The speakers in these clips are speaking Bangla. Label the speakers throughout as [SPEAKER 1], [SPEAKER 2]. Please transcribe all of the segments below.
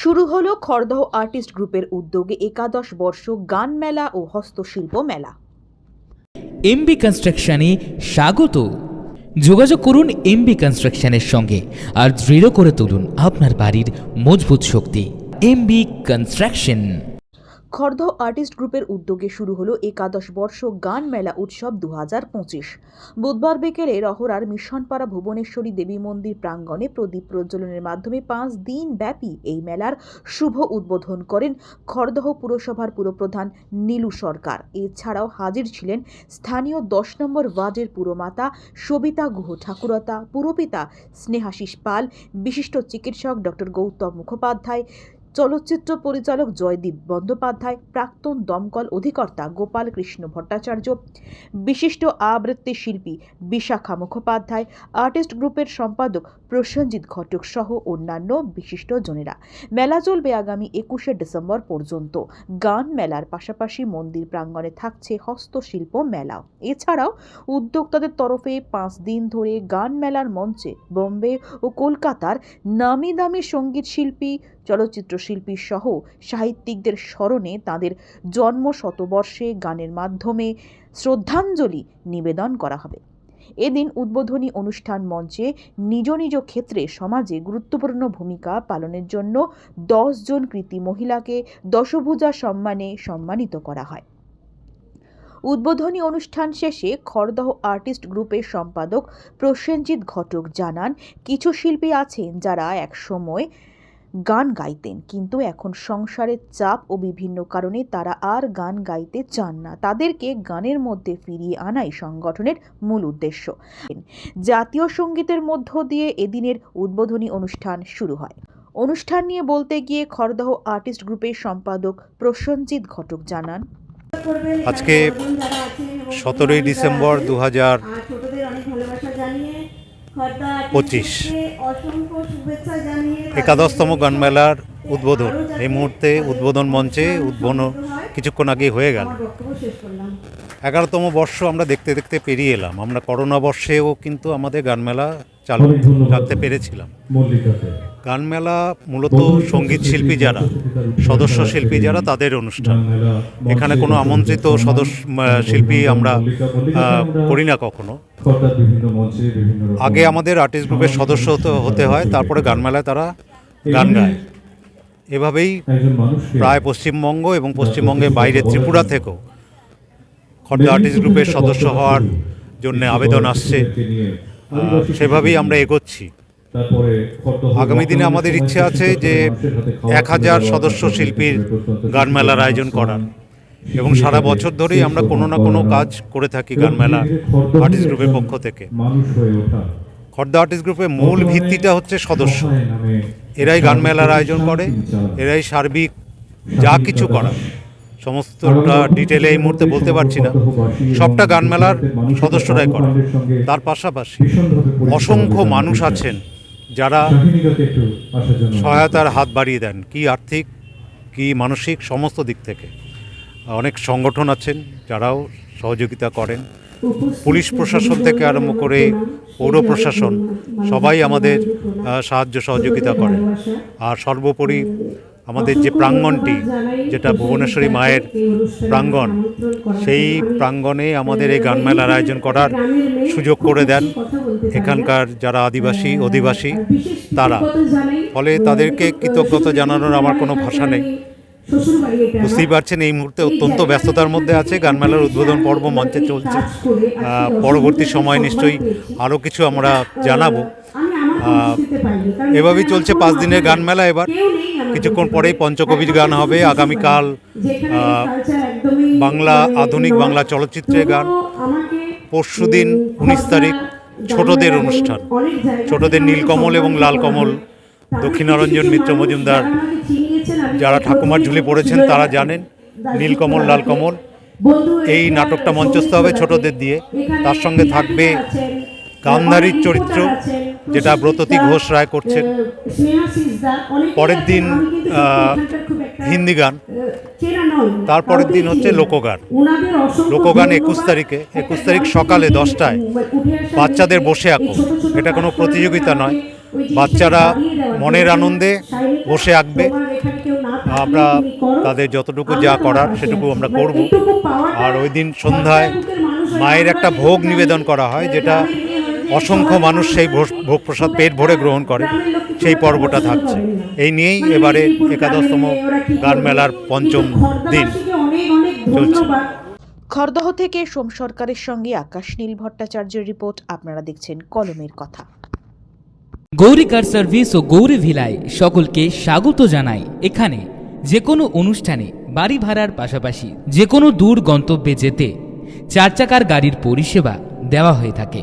[SPEAKER 1] শুরু হলো খড়দহ আর্টিস্ট গ্রুপের উদ্যোগে একাদশ বর্ষ গান মেলা ও হস্তশিল্প মেলা।
[SPEAKER 2] এমবি কনস্ট্রাকশনে স্বাগত। যোগাযোগ করুন এমবি কনস্ট্রাকশনের সঙ্গে আর দৃঢ় করে তুলুন আপনার বাড়ির মজবুত শক্তি। এমবি কনস্ট্রাকশন
[SPEAKER 1] খড়দহ আর্টিস্ট গ্রুপের উদ্যোগে শুরু হলো একাদশ বর্ষ গান মেলা উৎসব দু হাজার পঁচিশ। বুধবার বিকেলে রহরার মিশনপাড়া ভুবনেশ্বরী দেবী মন্দির প্রাঙ্গণে প্রদীপ প্রজ্বলনের মাধ্যমে পাঁচ দিন ব্যাপী এই মেলার শুভ উদ্বোধন করেন খর্দহ পুরসভার পুরপ্রধান নীলু সরকার। এছাড়াও হাজির ছিলেন স্থানীয় দশ নম্বর ওয়ার্ডের পুরমাতা সবিতা গুহ ঠাকুরতা, পুরপিতা স্নেহাশিস পাল, বিশিষ্ট চিকিৎসক ডক্টর গৌতম মুখোপাধ্যায় চলচ্চিত্র পরিচালক জয়দীপ বন্দ্যোপাধ্যায়, প্রাক্তন দমকল অধিকর্তা গোপাল কৃষ্ণ ভট্টাচার্য, বিশিষ্ট আবৃত্তি শিল্পী বিশাখা মুখোপাধ্যায়, আর্টিস্ট গ্রুপের সম্পাদক প্রসেনজিৎ ঘটক সহ অন্যান্য বিশিষ্ট জনেরা। মেলা চলবে আগামী একুশে ডিসেম্বর পর্যন্ত। গান মেলার পাশাপাশি মন্দির প্রাঙ্গণে থাকছে হস্তশিল্প মেলাও এছাড়াও উদ্যোক্তাদের তরফে পাঁচ দিন ধরে গান মেলার মঞ্চে বোম্বে ও কলকাতার নামি দামি সংগীত শিল্পী, চলচ্চিত্র শিল্পী সহ সাহিত্যিকদের স্মরণে তাদের জন্ম শতবর্ষে গানের মাধ্যমে শ্রদ্ধাঞ্জলি নিবেদন করা হবে। এদিন উদ্বোধনী অনুষ্ঠান মঞ্চে নিজ নিজ ক্ষেত্রে সমাজে গুরুত্বপূর্ণ ভূমিকা পালনের জন্য দশ জন কৃতি মহিলাকে দশভূজা সম্মানে সম্মানিত করা হয়। উদ্বোধনী অনুষ্ঠান শেষে খড়দহ আর্টিস্ট গ্রুপের সম্পাদক প্রসেনজিৎ ঘটক জানান, কিছু শিল্পী আছেন যারা একসময় গান গাইতেন, কিন্তু এখন সংসারের চাপ ও বিভিন্ন কারণে তারা আর গান গাইতে চান না। তাদেরকে গানের মধ্যে ফিরিয়ে আনাই সংগঠনের মূল উদ্দেশ্য। জাতীয় সঙ্গীতের মধ্য দিয়ে এদিনের উদ্বোধনী অনুষ্ঠান শুরু হয়। অনুষ্ঠান নিয়ে বলতে গিয়ে খড়দহ আর্টিস্ট গ্রুপের সম্পাদক প্রসেনজিৎ ঘটক জানান,
[SPEAKER 3] আজকে সতেরোই ডিসেম্বর দু হাজার পঁচিশ। একাদশতম গানমেলার উদ্বোধন। এই মুহূর্তে উদ্বোধন মঞ্চে উদ্বোধন কিছুক্ষণ আগে হয়ে গেল। এগারোতম বর্ষ আমরা দেখতে দেখতে পেরিয়ে এলাম। আমরা করোনা বর্ষেও কিন্তু আমাদের গানমেলা চালু রাখতে পেরেছিলাম। গানমেলা মূলত সংগীত শিল্পী যারা সদস্য শিল্পী যারা তাদের অনুষ্ঠান। এখানে কোনো আমন্ত্রিত সদস্য শিল্পী আমরা করি না কখনো। আগে আমাদের আর্টিস্ট গ্রুপের সদস্য হতে- হতে হয় তারপরে গানমেলায় তারা গান গায়। এভাবেই প্রায় পশ্চিমবঙ্গ এবং পশ্চিমবঙ্গের বাইরে ত্রিপুরা থেকেও খর্দা আর্টিস্ট গ্রুপের সদস্য হওয়ার জন্য আবেদন আসছে। সেভাবেই আমরা এগোচ্ছি। আগামী দিনে আমাদের ইচ্ছে আছে যে এক হাজার সদস্য শিল্পীর গান মেলার আয়োজন করার। এবং সারা বছর ধরেই আমরা কোনো না কোনো কাজ করে থাকি গান মেলা আর্টিস্ট গ্রুপের পক্ষ থেকে। খর্দা আর্টিস্ট গ্রুপের মূল ভিত্তিটা হচ্ছে সদস্য। এরাই গান মেলার আয়োজন করে, এরাই সার্বিক যা কিছু করা সমস্তটা ডিটেলে এই মুহূর্তে বলতে পারছি না। সবটা গান মেলার সদস্যরাই করে তার পাশাপাশি অসংখ্য মানুষ আছেন যারা সহায়তার হাত বাড়িয়ে দেন। কি আর্থিক, কি মানসিক, সমস্ত দিক থেকে। অনেক সংগঠন আছেন যারাও সহযোগিতা করেন। পুলিশ প্রশাসন থেকে আরম্ভ করে পৌর প্রশাসন সবাই আমাদের সাহায্য সহযোগিতা করে আর সর্বোপরি আমাদের যে প্রাঙ্গণটি, যেটা ভুবনেশ্বরী মায়ের প্রাঙ্গণ, সেই প্রাঙ্গণে আমাদের এই গান মেলার আয়োজন করার সুযোগ করে দেন এখানকার যারা আদিবাসী, অধিবাসী, তারা। ফলে তাদেরকে কৃতজ্ঞতা জানানোর আমার কোনো ভাষা নেই। বুঝতেই পারছেন, এই মুহূর্তে অত্যন্ত ব্যস্ততার মধ্যে আছে গানমেলার উদ্বোধন পর্ব, মঞ্চে চলছে। পরবর্তী সময় নিশ্চয়ই আরও কিছু আমরা জানাব। এভাবেই চলছে পাঁচ দিনের গান মেলা এবার। কিছুক্ষণ পরেই পঞ্চকবির গান হবে। আগামীকাল বাংলা আধুনিক বাংলা চলচ্চিত্রের গান। পরশুদিন উনিশ তারিখ ছোটদের অনুষ্ঠান। ছোটদের নীলকমল এবং লালকমল দক্ষিণারঞ্জন মিত্র মজুমদার যারা ঠাকুমার ঝুলি পড়েছেন তারা জানেন নীলকমল লালকমল। এই নাটকটা মঞ্চস্থ হবে ছোটদের দিয়ে। তার সঙ্গে থাকবে গান্ধারীর চরিত্র। যেটা ব্রততী ঘোষ রায় করছেন। পরের দিন হিন্দি গান। তারপরের দিন হচ্ছে লোকগান। লোকগান একুশ তারিখে একুশ তারিখ সকালে দশটায়। বাচ্চাদের বসে আঁকো। এটা কোনো প্রতিযোগিতা নয়। বাচ্চারা মনের আনন্দে বসে আঁকবে। আমরা তাদের যতটুকু যা করার সেটুকু আমরা করব। আর ওই দিন সন্ধ্যায় মায়ের একটা ভোগ নিবেদন করা হয় যেটা অসংখ্য মানুষ সেই ভোগ- ভোগ প্রসাদ পেট ভরে গ্রহণ করে সেই পর্বটা থাকছে। এই নিয়েই এবারে একাদশতম গান মেলার পঞ্চম দিন চলছে।
[SPEAKER 1] খড়দহ থেকে সোম সরকারের সঙ্গে আকাশ নীল ভট্টাচার্যের রিপোর্ট আপনারা দেখছেন কলমের কথা।
[SPEAKER 2] গৌরী কার সার্ভিস ও গৌরী ভিলায় সকলকে স্বাগত জানাই। এখানে যে কোনো অনুষ্ঠানে বাড়ি ভাড়ার পাশাপাশি যে কোনো দূর গন্তব্যে যেতে চার চাকার গাড়ির পরিষেবা দেওয়া হয়ে থাকে।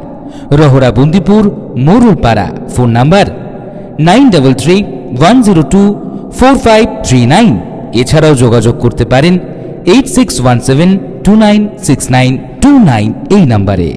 [SPEAKER 2] Rahara Bundipur Morulpara phone number nine double three one zero two four five three nine এছাড়াও যোগাযোগ করতে পারেন eight six one seven two nine six nine two nine এই নাম্বারে